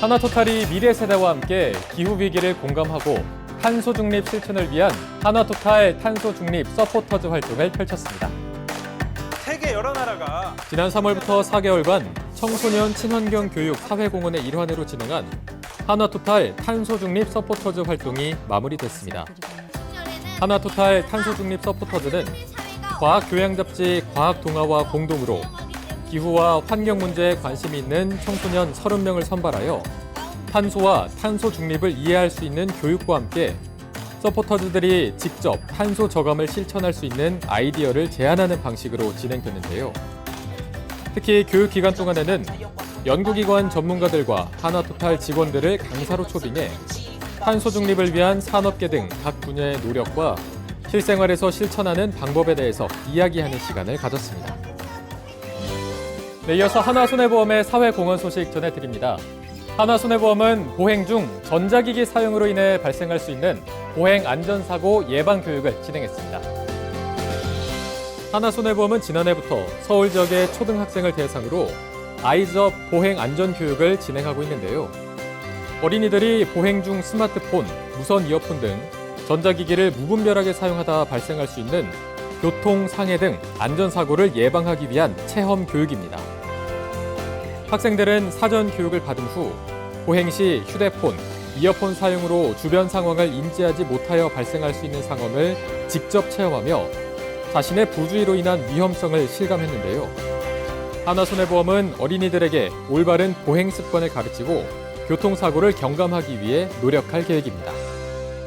하나토탈이 미래 세대와 함께 기후 위기를 공감하고 탄소 중립 실천을 위한 하나토탈 탄소 중립 서포터즈 활동을 펼쳤습니다. 세계 여러 나라가 지난 3월부터 4개월간 청소년 친환경 교육 사회공헌의 일환으로 진행한 하나토탈 탄소 중립 서포터즈 활동이 마무리됐습니다. 하나토탈 탄소 중립 서포터즈는 과학 교양 잡지 과학 동화와 공동으로 기후와 환경 문제에 관심이 있는 청소년 30명을 선발하여 탄소와 탄소 중립을 이해할 수 있는 교육과 함께 서포터즈들이 직접 탄소 저감을 실천할 수 있는 아이디어를 제안하는 방식으로 진행됐는데요. 특히 교육 기간 동안에는 연구기관 전문가들과 하나토탈 직원들을 강사로 초빙해 탄소 중립을 위한 산업계 등 각 분야의 노력과 실생활에서 실천하는 방법에 대해서 이야기하는 시간을 가졌습니다. 네, 이어서 하나손해보험의 사회공헌 소식 전해드립니다. 하나손해보험은 보행 중 전자기기 사용으로 인해 발생할 수 있는 보행 안전사고 예방 교육을 진행했습니다. 하나손해보험은 지난해부터 서울 지역의 초등학생을 대상으로 아이즈업 보행 안전 교육을 진행하고 있는데요. 어린이들이 보행 중 스마트폰, 무선 이어폰 등 전자기기를 무분별하게 사용하다 발생할 수 있는 교통, 상해 등 안전사고를 예방하기 위한 체험 교육입니다. 학생들은 사전 교육을 받은 후 보행 시 휴대폰, 이어폰 사용으로 주변 상황을 인지하지 못하여 발생할 수 있는 상황을 직접 체험하며 자신의 부주의로 인한 위험성을 실감했는데요. 하나손해보험은 어린이들에게 올바른 보행 습관을 가르치고 교통사고를 경감하기 위해 노력할 계획입니다.